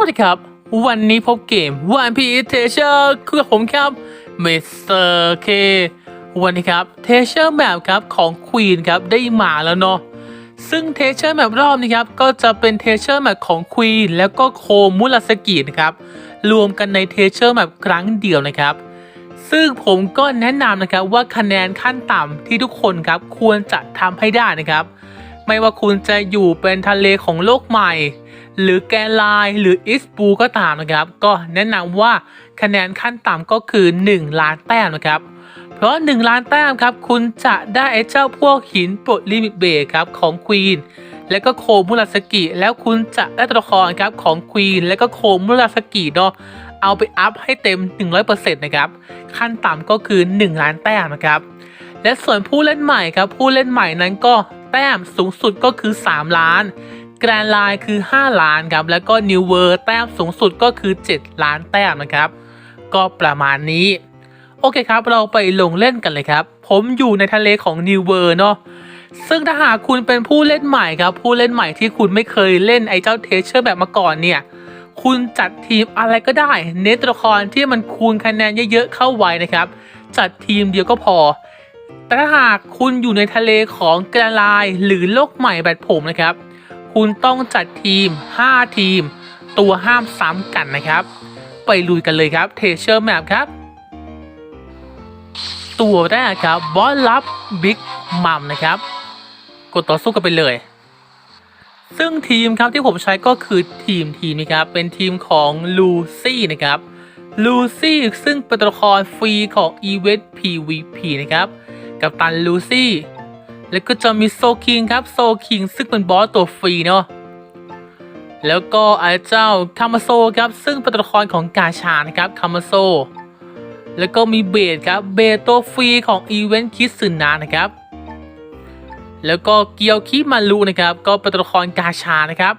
วัสดีครับ วันนี้พบเกม One Piece Treasure คือผมครับเมสเตอร์เควันนี้ครับ Treasure Map ครับของ Queen ครับได้มาแล้วเนาะซึ่ง Treasure Map รอบนี้ครับก็จะเป็น Treasure Map ของ Queen แล้วก็โคมุราสกินะครับรวมกันใน Treasure Map ครั้งเดียวนะครับ ซึ่งผมก็แนะนำนะครับว่าคะแนนขั้นต่ำที่ทุกคนครับควรจะทำให้ได้นะครับ ไม่ว่าคุณจะอยู่เป็นทะเลของโลกใหม่ หรือแกนไลน์หรืออิสปูก็ตามนะครับ ก็แนะนำว่าคะแนนขั้นต่ำก็คือ 1 ล้านแต้มนะครับ เพราะ 1 ล้านแต้มครับ คุณจะได้ไอ้เจ้าพวกหินปลดลิมิตเบรครับของควีนและก็โคมุราสกิแล้วคุณจะได้ตัวละครครับของควีนและก็โคมุราสกิเนาะเอาไปอัพให้เต็ม 100%นะครับขั้นต่ำก็คือ 1 ล้านแต้มนะครับและส่วนผู้เล่นใหม่ครับผู้เล่นใหม่นั้นก็แต้มสูงสุดก็คือ 3 ล้าน แกรนไลน์คือ 5 ล้านครับ แล้วก็นิวเวอร์แต้มสูงสุดก็คือ 7 ล้านแต้มนะครับ ก็ประมาณนี้ โอเคครับ เราไปลงเล่นกันเลยครับ ผมอยู่ในทะเลของนิวเวอร์เนาะซึ่งถ้าหากคุณเป็นผู้เล่นใหม่ครับ ผู้เล่นใหม่ที่คุณไม่เคยเล่นไอ้เจ้าเทเชอร์แบบมาก่อนเนี่ย คุณจัดทีมอะไรก็ได้ เน้นตัวละครที่มันคูณคะแนนเยอะๆเข้าไว้นะครับ จัดทีมเดียวก็พอ แต่ถ้าหากคุณอยู่ในทะเลของกระลายหรือโลกใหม่แบบผมนะครับ คุณต้องจัดทีม 5 ทีม ตัวห้ามซ้ำกันนะครับ ไปลุยกันเลยครับเทเชอร์แมปครับ ตัวแรกครับบอสลับบิ๊กมัมนะครับ กดต่อสู้กันไปเลย ซึ่งทีมครับที่ผมใช้ก็คือทีมทีมนี้ครับ เป็นทีมของลูซี่นะครับลูซี่ซึ่งเป็นตัวละครฟรีของอีเวนต์ PVP นะครับ กับตันลูซี่ แล้วก็จะมีโซคิงครับโซคิงซึ่งเป็นบอสตัวฟรีเนาะแล้วก็ไอ้เจ้าคามาโซครับซึ่งเป็นตัวละครของกาชานะครับคามาโซแล้วก็มีเบดครับเบดตัวฟรีของอีเวนต์คิดสึนานะครับ แล้วก็เกียวคิมารุนะครับ ก็เป็นตัวละครกาชานะครับ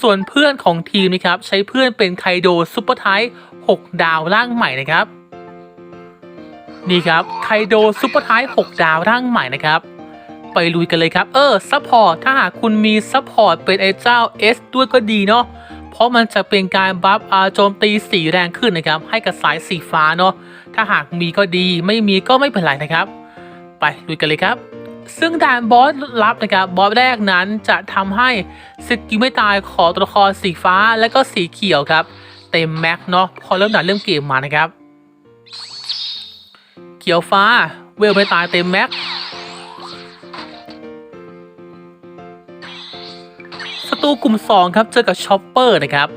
ส่วนเพื่อนของทีมนะครับ ใช้เพื่อนเป็นไคโดซุปเปอร์ไทป์6ดาวร่างใหม่นะครับ นี่ครับไคโดซุปเปอร์ไทป์6ดาวร่างใหม่นะครับ ไปลุยกันเลยครับ เออซัพพอร์ตถ้าหากคุณมีซัพพอร์ตเป็นไอ้เจ้า S ด้วยก็ดีเนาะเพราะมันจะเป็นการบัฟอาโจมตีสีแรงขึ้นนะครับ ให้กับสายสีฟ้าเนาะถ้าหากมีก็ดีไม่มีก็ไม่เป็นไรนะครับ ไปลุยกันเลยครับซึ่งด่านบอสลับนะครับบอสแรกนั้นจะทำให้สกิลไม่ตายของตัวละครสีฟ้าและก็สีเขียวครับ เต็มแม็กเนาะพอเริ่มด่านเริ่มเกมมานะครับ เขียวฟ้าเวลไม่ตายเต็มแม็ก ศัตรูกลุ่ม 2 ครับเจอกับชอปเปอร์นะครับ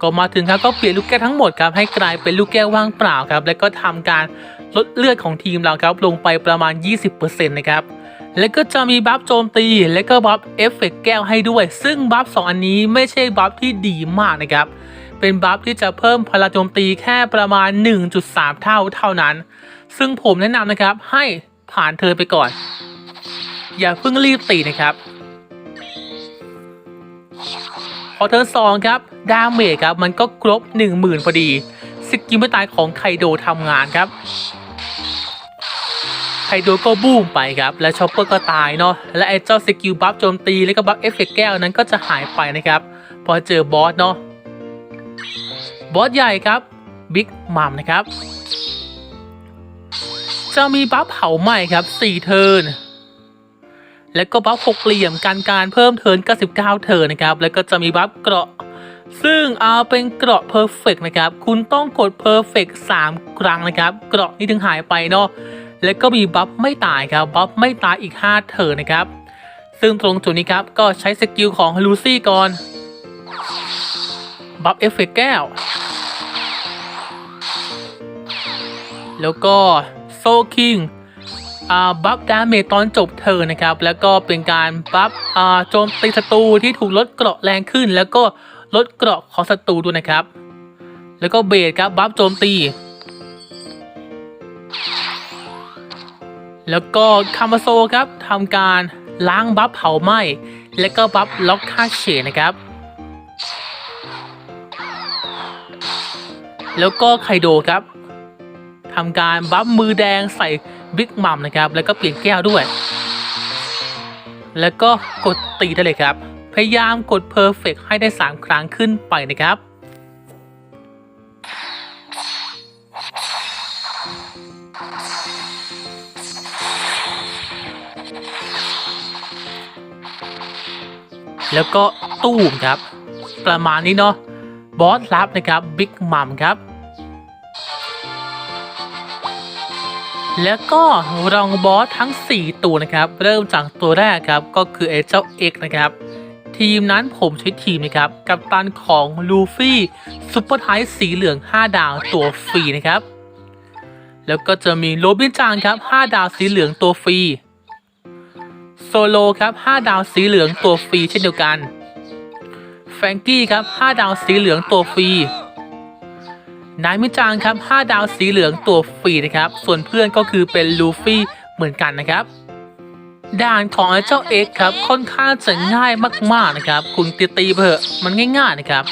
ก็มาถึงครับก็เปลี่ยนลูกแก้วทั้งหมดครับให้กลายเป็นลูกแก้วว่างเปล่าครับ แล้วก็ทำการลดเลือดของทีมเราครับลงไปประมาณ 20%นะครับแล้วก็จะมีบัฟโจมตี และก็บัฟเอฟเฟกต์แก้วให้ด้วย ซึ่งบัฟสองอันนี้ไม่ใช่บัฟที่ดีมากนะครับ เป็นบัฟที่จะเพิ่มพลังโจมตีแค่ประมาณ 1.3 เท่าเท่านั้น ซึ่งผมแนะนำนะครับให้ผ่านเธอไปก่อน อย่าเพิ่งรีบตีนะครับพอเทิร์นสองครับดาเมจครับมันก็ครบ 10,000พอดีสกิลไม่ตายของไคโดทำงานครับไคโดก็บูมไปครับ และชอปเปอร์ก็ตายเนาะและไอ้เจ้าสกิลบัฟโจมตีและก็บัฟเอฟเฟกต์แก้วนั้นก็จะหายไปนะครับ พอเจอบอสเนาะบอสใหญ่ครับบิ๊กมัมนะครับจะมีบัฟเผาใหม่ครับ 4 เทิร์น แล้วก็บัฟหกเหลี่ยมการการเพิ่มเทิร์น99 เทิร์นนะครับแล้วก็จะมีบัฟเกราะ ซึ่งเอาเป็นเกราะเพอร์เฟกนะครับคุณต้องกดเพอร์เฟก3ครั้งนะครับเกราะนี่ถึงหายไปเนาะแล้วก็มีบัฟไม่ตายครับบัฟไม่ตายอีก 5 เทิร์นนะครับซึ่งตรงจุดนี้ครับก็ใช้สกิลของลูซี่ก่อนบัฟเอฟเฟกแก้ว แล้วก็โซคิง บัฟดาเมจตอนจบเธอนะครับ แล้วก็เป็นการบัฟโจมตีศัตรูที่ถูกลดเกราะแรงขึ้น แล้วก็ลดเกราะของศัตรูด้วยนะครับ แล้วก็เบสครับบัฟโจมตี แล้วก็คามาโซครับทำการล้างบัฟเผาไหม้และก็บัฟล็อกค่าเฉดนะครับ แล้วก็ไคโดครับทำการบัฟมือแดงใส่ บิ๊กมัมนะครับ แล้วก็เปลี่ยนแก้วด้วย แล้วก็กดตีได้เลยครับ พยายามกด Perfect ให้ได้ 3 ครั้งขึ้นไปนะครับ แล้วก็ตู้มครับ ประมาณนี้เนาะบอสลับนะครับบิ๊กมัมครับ แล้วก็รองบอสทั้ง 4 ตัวนะครับ เริ่มจากตัวแรกครับก็คือไอ้เจ้า X นะครับ ทีมนั้นผมใช้ทีมนะครับ กับตันของลูฟี่ซุปเปอร์ไทส์สีเหลือง 5 ดาวตัวฟรีนะครับ แล้วก็จะมีโรบินจางครับ 5 ดาวสีเหลืองตัวฟรีโซโลครับ 5 ดาวสีเหลืองตัวฟรีเช่นเดียวกัน แฟรงกี้ครับ 5 ดาวสีเหลืองตัวฟรี นายมิจางครับ 5 ดาวสีเหลืองตัวฟรีนะครับ ส่วนเพื่อนก็คือเป็นลูฟี่เหมือนกันนะครับ ด่านของไอ้เจ้าเอ็กครับค่อนข้างจะง่ายมากๆนะครับ คุณตีตีเถอะมันง่ายๆนะครับ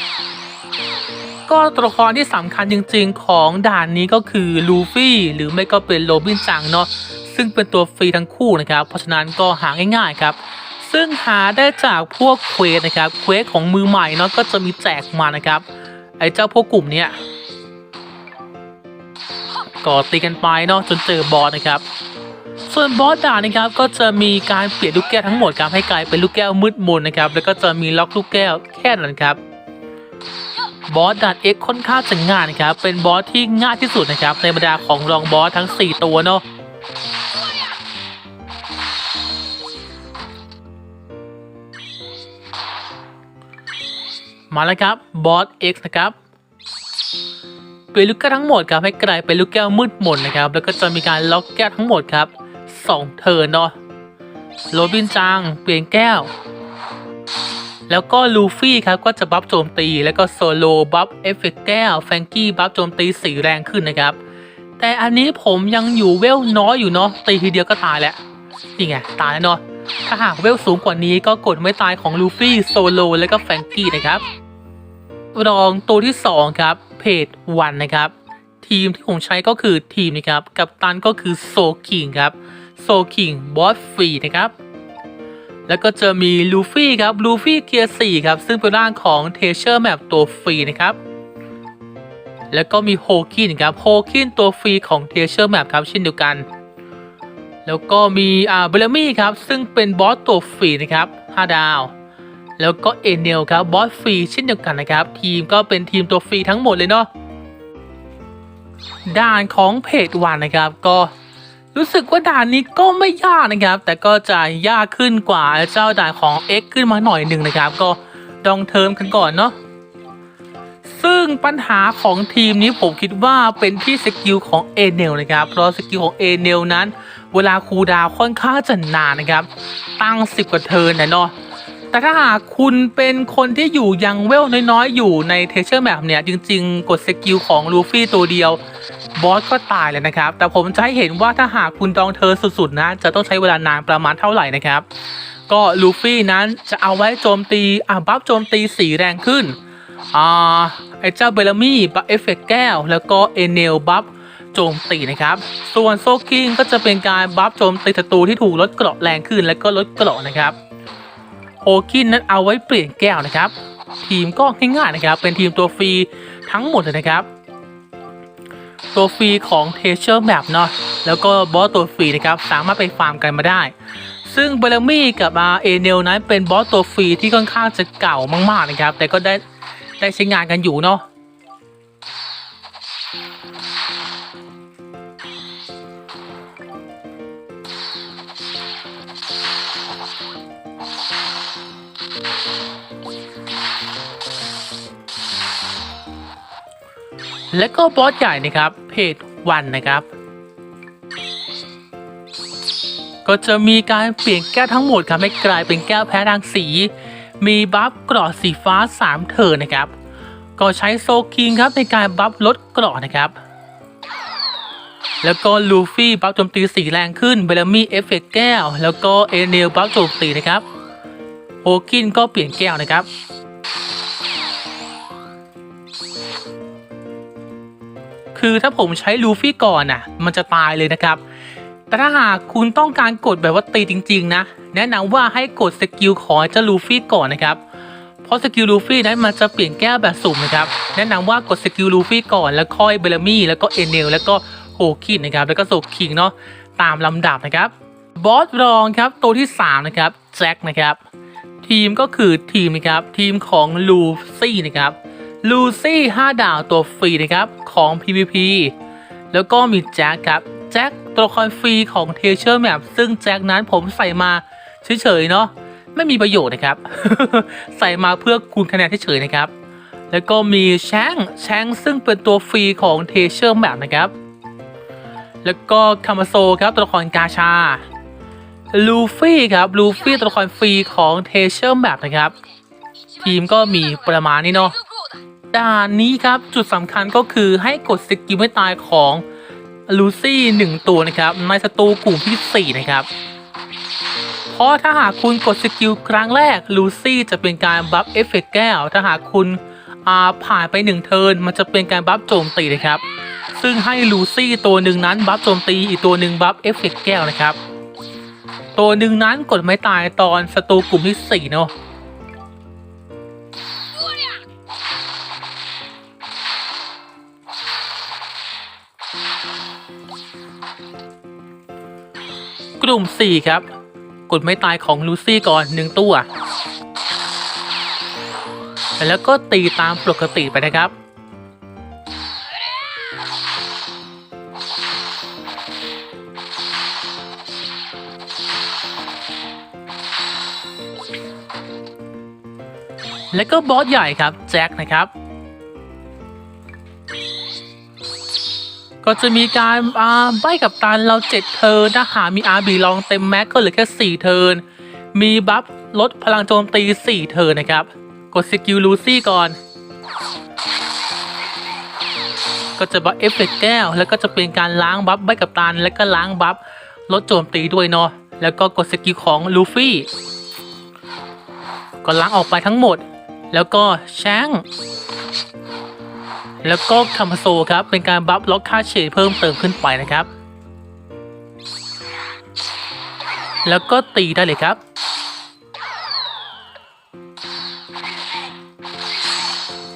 ก็ตัวละครที่สำคัญจริง ๆ ของด่านนี้ก็คือลูฟี่หรือไม่ก็เป็นโรบินจังเนาะซึ่งเป็นตัวฟรีทั้งคู่นะครับ เพราะฉะนั้นก็หาง่าย ๆครับซึ่งหาได้จากพวกเควสนะครับ เควสของมือใหม่เนาะก็จะมีแจกมานะครับ ไอ้เจ้าพวกกลุ่มเนี้ย ก็ตีกันไปเนาะจนเจอบอสนะครับ ส่วนบอสด่านนะครับก็จะมีการเปลี่ยนลูกแก้วทั้งหมดครับให้กลายเป็นลูกแก้วมืดมนนะครับแล้วก็จะมีล็อกลูกแก้วแค่นั้นครับบอสด่าน X ค่อนข้างจะง่ายนะครับเป็นบอสที่ง่ายที่สุดนะครับในบรรดาของรองบอสทั้ง 4 ตัวเนาะมาแล้วครับบอส X นะครับ เปลี่ยนลูกแก้วทั้งหมดครับให้กลายเป็นลูกแก้วมืดมนนะครับ แล้วก็จะมีการล็อกแก้วทั้งหมดครับ2เทิร์นเนาะโรบินจังเปลี่ยนแก้ว แล้วก็ลูฟี่ครับก็จะบัฟโจมตี แล้วก็โซโลบัฟเอฟเฟกต์แก้วแฟงกี้บัฟโจมตีสีแรงขึ้นนะครับ แต่อันนี้ผมยังอยู่เวลน้อยอยู่เนาะตีทีเดียวก็ตายแล้วนี่ไงตายแล้วเนาะถ้าหากเวลสูงกว่านี้ก็กดไม่ตายของลูฟี่โซโลแล้วก็แฟงกี้นะครับ รองตัวที่ 2 ครับ เพจวันนะครับ ทีมที่ผมใช้ก็คือทีมนะครับ กับตันก็คือโซคิงครับโซคิงบอสฟรีนะครับ แล้วก็จะมีลูฟี่ครับลูฟี่เกียร์4ครับ ซึ่งเป็นร่างของเทเชอร์แมปตัวฟรีนะครับ แล้วก็มีโฮคินครับโฮคินตัวฟรีของเทเชอร์แมปครับเช่นเดียวกัน แล้วก็มีอ่าเบลมี่ครับ ซึ่งเป็นบอสตัวฟรีนะครับ 5 ดาว แล้วก็เอเนลครับบอสฟรีเช่นเดียวกันนะครับ ทีมก็เป็นทีมตัวฟรีทั้งหมดเลยเนาะด่านของเพจวันนะครับก็รู้สึกว่าด่านนี้ก็ไม่ยากนะครับ แต่ก็จะยากขึ้นกว่าเจ้าด่านของ X ขึ้นมาหน่อยหนึ่งนะครับ ก็ดองเทอมกันก่อนเนาะซึ่งปัญหาของทีมนี้ผมคิดว่าเป็นที่สกิลของเอเนลนะครับ เพราะสกิลของเอเนลนั้น เวลาคูดาวค่อนข้างจะนานนะครับ ตั้ง 10 กว่าเทิร์นนะเนาะ แต่ถ้าหากคุณเป็นคนที่อยู่ยังเวลน้อยๆ อยู่ในเทเชอร์แมปเนี่ย จริงๆ กดสกิลของลูฟี่ตัวเดียวบอสก็ตายเลยนะครับ แต่ผมจะให้เห็นว่าถ้าหากคุณดองเธอสุดๆนะ จะต้องใช้เวลานานประมาณเท่าไหร่นะครับ ก็ลูฟี่นั้นจะเอาไว้โจมตีอะบัฟโจมตีสีแรงขึ้นอ่าไอเจ้าเบลมี่บัฟเอฟเฟกต์แก้ว แล้วก็เอเนลบัฟโจมตีนะครับ ส่วนโซคิงก็จะเป็นการบัฟโจมตีศัตรูที่ถูกลดเกราะแรงขึ้น แล้วก็ลดเกราะนะครับ โฮกินนั้นเอาไว้เปลี่ยนแก้วนะครับ ทีมก็ง่ายๆนะครับ เป็นทีมตัวฟรีทั้งหมดเลยนะครับ ตัวฟรีของเทเชอร์แมปเนาะแล้วก็บอสตัวฟรีนะครับสามารถไปฟาร์มกันมาได้ ซึ่งเบลมี่กับอาเอเนลนั้นเป็นบอสตัวฟรีที่ค่อนข้างจะเก่ามากๆนะครับ แต่ก็ได้ได้ใช้งานกันอยู่เนาะ และก็บอสใหญ่นะครับเพจวันนะครับ ก็จะมีการเปลี่ยนแก้วทั้งหมดครับให้กลายเป็นแก้วแพ้ทางสี มีบัฟเกราะสีฟ้า 3 เทิร์นนะครับ ก็ใช้โซคิงครับในการบัฟลดเกราะนะครับแล้วก็ลูฟี่บัฟโจมตีสีแรงขึ้นเบลมี่เอฟเฟกต์แก้ว แล้วก็เอเนลบัฟโจมตีนะครับโฮกินก็เปลี่ยนแก้วนะครับ คือถ้าผมใช้ลูฟี่ก่อนน่ะ มันจะตายเลยนะครับ แต่ถ้าหากคุณต้องการกดแบบว่าตีจริง ๆ นะ แนะนำว่าให้กดสกิลของเจ้าลูฟี่ก่อนนะครับ เพราะสกิลลูฟี่นั้นมันจะเปลี่ยนแก้วแบบสุ่มนะครับ แนะนำว่ากดสกิลลูฟี่ก่อนแล้วค่อยเบลมี่แล้วก็เอเนลแล้วก็โฮคินนะครับ แล้วก็โซคิงเนาะตามลำดับนะครับบอสรองครับตัวที่ 3 นะครับแจ็คนะครับ ทีมก็คือทีมนะครับทีมของลูซี่นะครับ ลูซี่ 5 ดาวตัวฟรีนะครับ ของ PVP แล้วก็มีแจ็คครับ แจ็คตัวละครฟรีของเทเชอร์แมปซึ่งแจ็คนั้นผมใส่มาเฉยๆเนาะไม่มีประโยชน์นะครับ ใส่มาเพื่อคูณคะแนนเฉยๆนะครับ แล้วก็มีแชงแชงซึ่งเป็นตัวฟรีของเทเชอร์แมปนะครับ แล้วก็คามาโซครับตัวละครกาชาลูฟี่ครับลูฟี่ตัวละครฟรีของเทเชอร์แมปนะครับ ทีมก็มีประมาณนี้เนาะ ด่านนี้ครับจุดสำคัญก็คือให้กดสกิลไม่ตายของลูซี่หนึ่งตัวนะครับในศัตรูกลุ่มที่ 4 นะครับ เพราะถ้าหากคุณกดสกิลครั้งแรกลูซี่จะเป็นการบัฟเอฟเฟกต์แก้ว ถ้าหากคุณผ่านไปหนึ่งเทิร์นมันจะเป็นการบัฟโจมตีนะครับ ซึ่งให้ลูซี่ตัวหนึ่งนั้นบัฟโจมตีอีกตัวหนึ่งบัฟเอฟเฟกต์แก้วนะครับ ตัวหนึ่งนั้นกดไม่ตายตอนศัตรูกลุ่มที่4เนาะ ลุ่ม 4 ครับ กดไม่ตายของลูซี่ก่อนหนึ่งตัว แล้วก็ตีตามปกติไปนะครับ แล้วก็บอสใหญ่ครับ แจ็คนะครับ ก็จะมีการอ่าใบกับตันเราเจ็ดเทิร์นถ้าหากมีอาร์บีลองเต็มแม็กก็เหลือแค่สี่เทิร์นมีบัฟลดพลังโจมตีสี่เทิร์นนะครับ กดสกิลลูซี่ก่อน ก็จะบัฟเอฟเฟกต์แก้ว แล้วก็จะเป็นการล้างบัฟใบกับตัน แล้วก็ล้างบัฟลดโจมตีด้วยเนาะแล้วก็กดสกิลของลูฟี่ก็ล้างออกไปทั้งหมด แล้วก็แชง แล้วก็คัมโซครับเป็นการบัฟล็อกค่าเฉดเพิ่มเติมขึ้นไปนะครับ แล้วก็ตีได้เลยครับ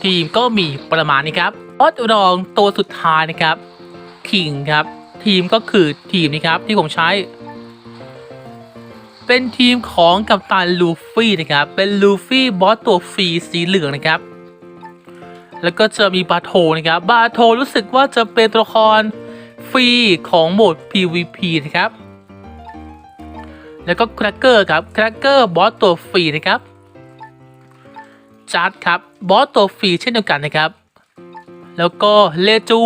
ทีมก็มีประมาณนี้ครับออสรองตัวสุดท้ายนะครับคิงครับ ทีมก็คือทีมนี้ครับที่ผมใช้ เป็นทีมของกัปตันลูฟี่นะครับ เป็นลูฟี่บอสตัวฟรีสีเหลืองนะครับ แล้วก็จะมีบาโทนะครับ บาโทรู้สึกว่าจะเป็นตัวละครฟรีของโหมด PVP นะครับ แล้วก็แครกเกอร์ครับ แครกเกอร์บอสตัวฟรีนะครับ จัดครับ บอสตัวฟรีเช่นเดียวกันนะครับ แล้วก็เลจู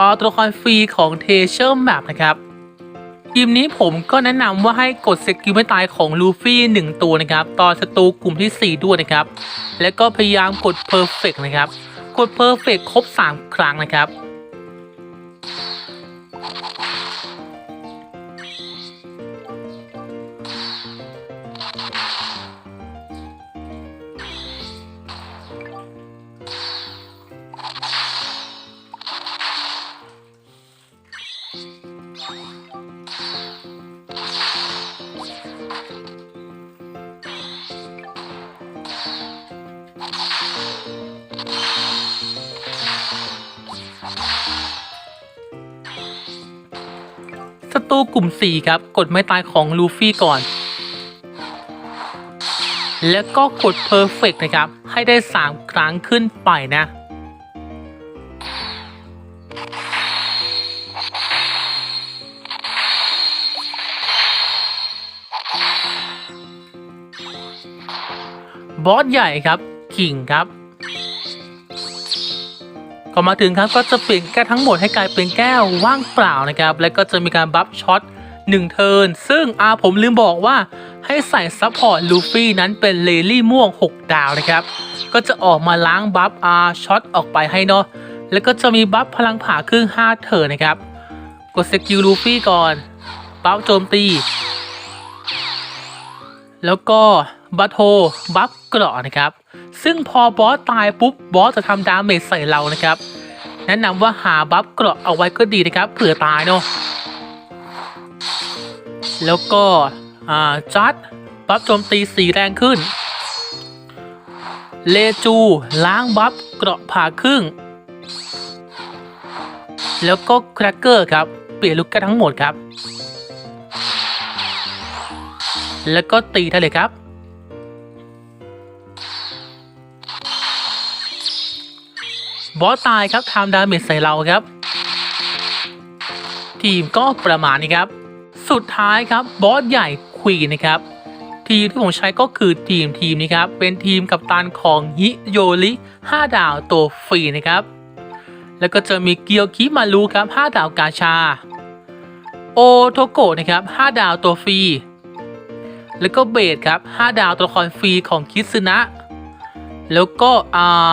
อตัวละครฟรีของเทเชอร์แมปนะครับทีมนี้ผมก็แนะนำว่าให้กดสกิลไม่ตายของลูฟี่หนึ่งตัวนะครับ ตอนศัตรูกลุ่มที่ 4 ด้วยนะครับ แล้วก็พยายามกด Perfect นะครับ กด Perfect ครบ 3 ครั้งนะครับ ตรูกลุ่ม 4 ครับ กดไม่ตายของลูฟี่ก่อน แล้วก็กด Perfect นะครับ ให้ได้ 3 ครั้งขึ้นไปนะ บอสใหญ่ครับคิงครับ อมาถึงครับก็จะเปลี่ยนแก้วทั้งหมดให้กลายเป็นแก้วว่างเปล่านะครับ แล้วก็จะมีการบัฟช็อต1เทิร์นซึ่งอาผมลืมบอกว่าให้ใส่ซัพพอร์ตลูฟี่นั้นเป็นเลลี่ม่วง 6 ดาวนะครับ ก็จะออกมาล้างบัฟอาช็อตออกไปให้เนาะแล้วก็จะมีบัฟพลังผ่าครึ่ง 5 เทิร์นนะครับ กดสกิลลูฟี่ก่อนบัฟโจมตี แล้วก็ บัตโฮบัฟเกราะนะครับ ซึ่งพอบอสตายปุ๊บบอสจะทำดาเมจใส่เรานะครับ แนะนำว่าหาบัฟเกราะเอาไว้ก็ดีนะครับเผื่อตายเนาะแล้วก็จัดบัฟโจมตีสีแรงขึ้น เลจูล้างบัฟเกราะผ่าครึ่ง แล้วก็แครกเกอร์ครับ เปลี่ยนลุกกันทั้งหมดครับ แล้วก็ตีได้เลยครับ บอสตายครับทำดาเมจใส่เราครับ ทีมก็ประมาณนี้ครับ สุดท้ายครับบอสใหญ่ควีนนะครับ ทีมที่ผมใช้ก็คือทีมทีมนี้ครับ เป็นทีมกับตันของฮิโยริ5ดาวตัวฟรีนะครับ แล้วก็จะมีเกียวคิมารุครับ 5 ดาวกาชา โอโทโกะนะครับ 5 ดาวตัวฟรีแล้วก็เบสครับ 5 ดาวตัวละครฟรีของคิซึนะ แล้วก็อ่า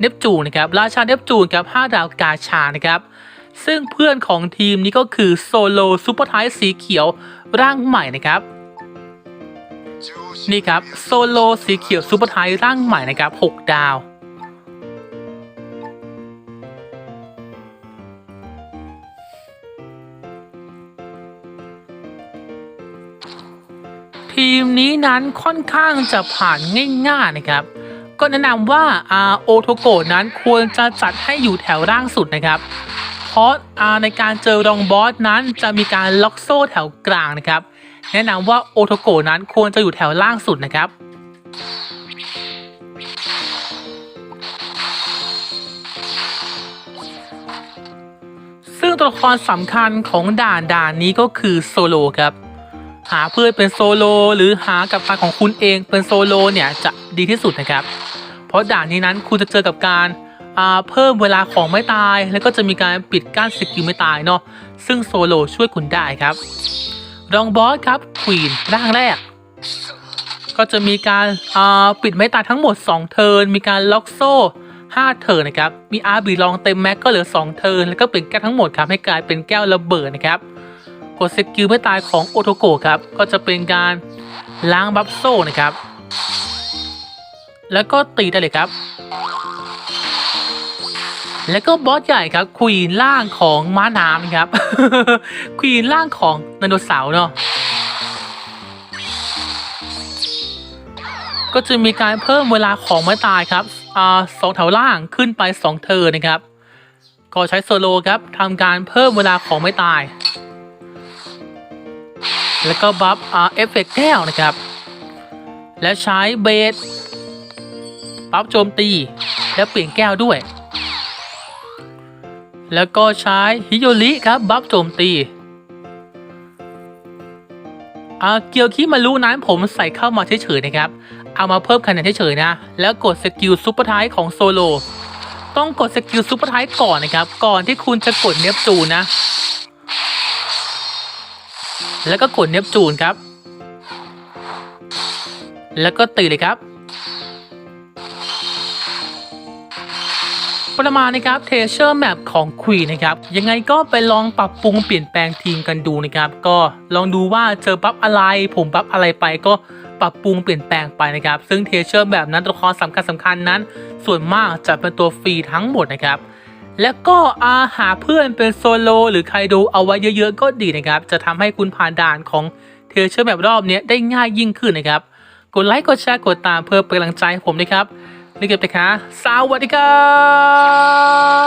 เนปจูนนะครับราชาเนปจูนครับ5ดาวกาชานะครับซึ่งเพื่อนของทีมนี้ก็คือโซโลซูเปอร์ไทสีเขียวร่างใหม่นะครับ นี่ครับโซโลสีเขียวซูเปอร์ไทร่างใหม่นะครับ 6 ดาว ทีมนี้นั้นค่อนข้างจะผ่านง่ายๆนะครับ ก็แนะนำว่าอาโอโทโกะนั้นควรจะจัดให้อยู่แถวล่างสุดนะครับ เพราะอาในการเจอรองบอสนั้นจะมีการล็อกโซ่แถวกลางนะครับ แนะนำว่าโอโทโกะนั้นควรจะอยู่แถวล่างสุดนะครับซึ่งตัวละครสำคัญของด่านด่านนี้ก็คือโซโลครับ หาเพื่อนเป็นโซโลหรือหากับตันของคุณเองเป็นโซโลเนี่ยจะ ดีที่สุดนะครับ เพราะด่านนี้นั้นคุณจะเจอกับการเพิ่มเวลาของไม่ตาย แล้วก็จะมีการปิดกั้นสกิลไม่ตายเนาะซึ่งโซโลช่วยคุณได้ครับ รองบอสครับควีนร่างแรก ก็จะมีการาปิดไม่ตายทั้งหมด 2 เทิร์นมีการล็อกโซ่ 5 เทิร์นนะครับ มีอาร์บีลองเต็มแม็กก็เหลือ 2 เทิร์นแล้วก็เปลี่ยนแก้วทั้งหมดครับให้กลายเป็นแก้วระเบิดนะครับกดสกิลไม่ตายของโอโทโกะครับก็จะเป็นการล้างบัฟโซ่นะครับ แล้วก็ตีได้เลยครับ แล้วก็บอสใหญ่ครับควีนล่างของม้าน้ำครับควีนล่างของไดโนเสาร์เนาะก็จะมีการเพิ่มเวลาของไม้ตายครับอ่าสองแถวล่างขึ้นไป2เทิร์นะครับ ก็ใช้โซโลครับทำการเพิ่มเวลาของไม้ตาย แล้วก็บัฟอ่าเอฟเฟกต์แก้วนะครับ และใช้เบส บัฟโจมตี และเปลี่ยนแก้วด้วย แล้วก็ใช้ฮิโยริครับบัฟโจมตีอ่าเกียวคิมารุนั้นผมใส่เข้ามาเฉยๆนะครับ เอามาเพิ่มคะแนนเฉยๆนะ แล้วกดสกิลซุปเปอร์ไทป์ของโซโล ต้องกดสกิลซุปเปอร์ไทป์ก่อนนะครับ ก่อนที่คุณจะกดเนปจูนนะ แล้วก็กดเนปจูนครับ แล้วก็ตีเลยครับ ประมาณนะครับเทเชอร์แมปของควีนะครับยังไงก็ไปลองปรับปรุงเปลี่ยนแปลงทีมกันดูนะครับ ก็ลองดูว่าเจอบัฟอะไร ผมบัฟอะไรไปก็ปรับปรุงเปลี่ยนแปลงไปนะครับ ซึ่งเทเชอร์แบบนั้นตัวละครสำคัญสำคัญนั้น ส่วนมากจะเป็นตัวฟรีทั้งหมดนะครับ แล้วก็อาหาเพื่อนเป็นโซโลหรือใครดูเอาไว้เยอะๆ ก็ดีนะครับ จะทำให้คุณผ่านด่านของเทเชอร์แบบรอบนี้ได้ง่ายยิ่งขึ้นนะครับ กดไลค์กดแชร์กดตามเพื่อเป็นกำลังใจให้ผมนะครับ นี่เก็บเลยคะสวัสดีครับ